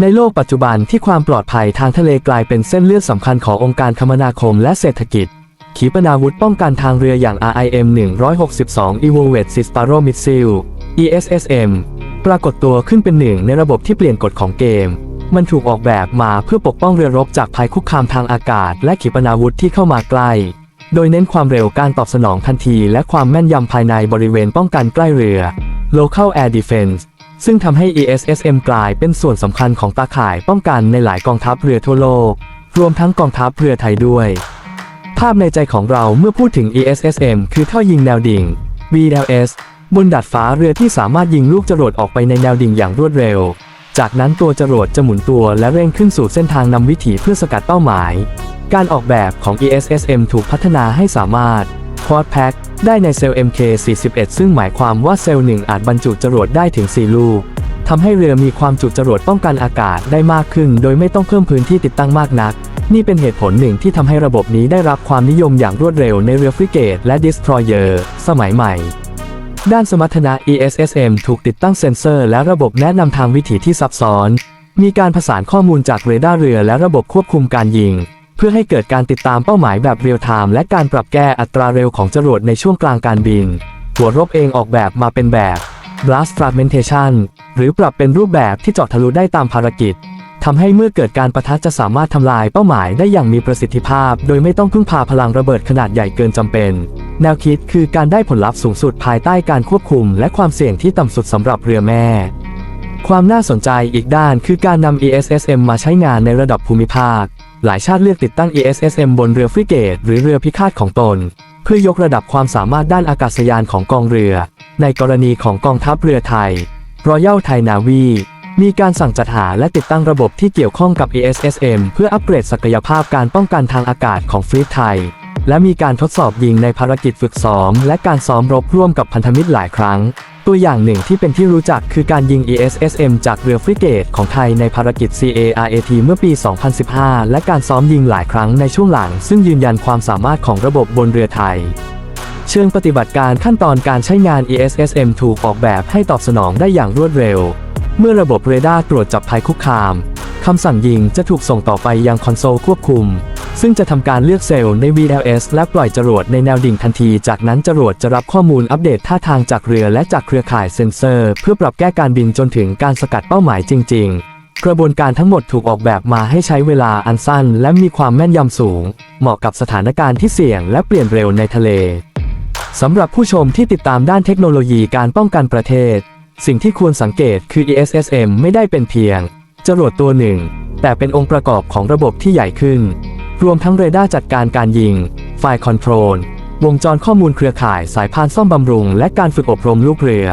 ในโลกปัจจุบันที่ความปลอดภัยทางทะเลกลายเป็นเส้นเลือดสำคัญขององค์การคมนาคมและเศรษฐกิจ ขีปนาวุธป้องกันทางเรืออย่าง RIM 162 Evolved Sparrow Missile ESSM ปรากฏตัวขึ้นเป็นหนึ่งในระบบที่เปลี่ยนกฎของเกม มันถูกออกแบบมาเพื่อปกป้องเรือรบจากภัยคุกคามทางอากาศ และขีปนาวุธที่เข้ามาใกล้ โดยเน้นความเร็วการตอบสนองทันที และความแม่นยำภายในบริเวณป้องกันใกล้เรือ Local Air Defense ซึ่งทำให้ ESSM กลายเป็นส่วนสำคัญของตาข่ายป้องกันในหลายกองทัพเรือทั่วโลก รวมทั้งกองทัพเรือไทยด้วย ภาพในใจของเราเมื่อพูดถึง ESSM คือท่อยิงแนวดิ่ง VLS บนดาดฟ้าเรือที่สามารถยิงลูกจรวดออกไปในแนวดิ่งอย่างรวดเร็ว จากนั้นตัวจรวดจะหมุนตัวและเร่งขึ้นสู่เส้นทางนำวิถีเพื่อสกัดเป้าหมาย การออกแบบของ ESSM ถูกพัฒนาให้สามารถ Quad Pack ได้ในเซลล์ MK41 ซึ่งหมายความว่าเซลล์หนึ่งอาจบรรจุจรวดได้ถึง 4 ลูกทำให้เรือมีความจุจรวดป้องกันอากาศได้มากขึ้น โดยไม่ต้องเพิ่มพื้นที่ติดตั้งมากนัก นี่เป็นเหตุผลหนึ่งที่ทำให้ระบบนี้ได้รับความนิยมอย่างรวดเร็วในเรือฟริเกตและดิสทรอยเออร์สมัยใหม่ ด้านสมรรถนะ ESSM ถูกติดตั้งเซ็นเซอร์ และระบบแนะนำทางวิถีที่ซับซ้อน มีการผสานข้อมูลจากเรดาร์เรือและระบบควบคุมการยิง เพื่อให้เกิดการติดตามเป้าหมายแบบเรียลไทม์และการปรับแก้อัตราเร็วของจรวดในช่วงกลางการบิน หัวรบเองออกแบบมาเป็นแบบ blast fragmentation หรือปรับเป็นรูปแบบที่เจาะทะลุได้ตามภารกิจทำให้เมื่อเกิดการประทะจะสามารถทำลายเป้าหมายได้อย่างมีประสิทธิภาพ โดยไม่ต้องพึ่งพาพลังระเบิดขนาดใหญ่เกินจำเป็น แนวคิดคือการได้ผลลัพธ์สูงสุดภายใต้การควบคุม และความเสี่ยงที่ต่ำสุดสำหรับเรือแม่ ความน่าสนใจอีกด้านคือการนำ ESSM มาใช้งานในระดับภูมิภาค หลายชาติเลือกติดตั้ง ESSM บนเรือฟริเกต หรือเรือพิฆาตของตน เพื่อยกระดับความสามารถด้านอากาศยานของกองเรือ ในกรณีของกองทัพเรือไทย Royal Thai Navy มีการสั่งจัดหาและติดตั้งระบบที่เกี่ยวข้องกับ ESSM เพื่ออัปเกรดศักยภาพการป้องกันทางอากาศของฟลีทไทย และมีการทดสอบยิงในภารกิจฝึกซ้อม และการซ้อมรบร่วมกับพันธมิตรหลายครั้ง ตัวอย่างหนึ่งที่เป็นที่รู้จักคือการยิง ESSM จากเรือฟริเกตของไทยในภารกิจ CARAT เมื่อปี 2015 และการซ้อมยิงหลายครั้งในช่วงหลัง ซึ่งยืนยันความสามารถของระบบบนเรือไทย เชิงปฏิบัติการขั้นตอนการใช้งาน ESSM ถูกออกแบบให้ตอบสนองได้อย่างรวดเร็ว เมื่อระบบเรดาร์ตรวจจับภัยคุกคามคำสั่งยิงจะถูกส่งต่อไปยังคอนโซลควบคุม ซึ่งจะทำการเลือกเซลล์ใน VLS และปล่อยจรวดในแนวดิ่งทันที จากนั้นจรวดจะรับข้อมูลอัปเดตท่าทางจากเรือและจากเครือข่ายเซ็นเซอร์ เพื่อปรับแก้การบินจนถึงการสกัดเป้าหมายจริง ๆกระบวนการทั้งหมดถูกออกแบบมาให้ใช้เวลาอันสั้น และมีความแม่นยำสูง เหมาะกับสถานการณ์ที่เสี่ยงและเปลี่ยนเร็วในทะเล สำหรับผู้ชมที่ติดตามด้านเทคโนโลยีการป้องกันประเทศ สิ่งที่ควรสังเกตคือ ESSM ไม่ได้เป็นเพียง จรวดตัวหนึ่ง แต่เป็นองค์ประกอบของระบบที่ใหญ่ขึ้น รวมทั้งเรดาร์จัดการการยิง ไฟล์คอนโทรล วงจรข้อมูลเครือข่ายสายพานซ่อมบำรุง และการฝึกอบรมลูกเรือ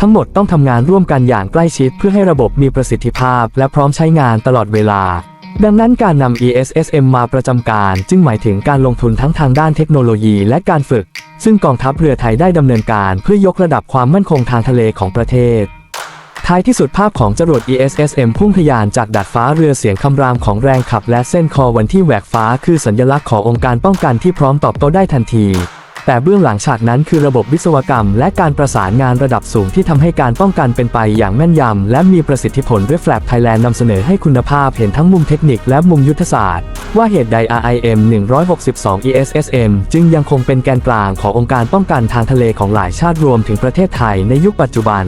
ทั้งหมดต้องทำงานร่วมกันอย่างใกล้ชิดเพื่อให้ระบบมีประสิทธิภาพ และพร้อมใช้งานตลอดเวลา ดังนั้นการนำ ESSM มาประจำการ จึงหมายถึงการลงทุนทั้งทางด้านเทคโนโลยีและการฝึก ซึ่งกองทัพเรือไทยได้ดำเนินการเพื่อยกระดับความมั่นคงทางทะเลของประเทศ ท้ายที่สุดภาพของจรวด ESSM พุ่งทะยานจากดาดฟ้าเรือเสียงคำรามของแรงขับและเส้นคอวันที่แหวกฟ้าคือสัญลักษณ์ขององค์การป้องกันที่พร้อมตอบโต้ได้ทันที แต่เบื้องหลังฉากนั้นคือระบบวิศวกรรม และการประสานงานระดับสูงที่ทำให้การป้องกันเป็นไปอย่างแม่นยำและมีประสิทธิผลด้วยแฟลปไทยแลนด์นำเสนอให้คุณภาพเห็นทั้งมุมเทคนิคและมุมยุทธศาสตร์ว่าเหตุใด RIM 162 ESSM จึงยังคงเป็นแกนกลางขององค์การป้องกันทางทะเลของหลายชาติรวมถึงประเทศไทยในยุคปัจจุบัน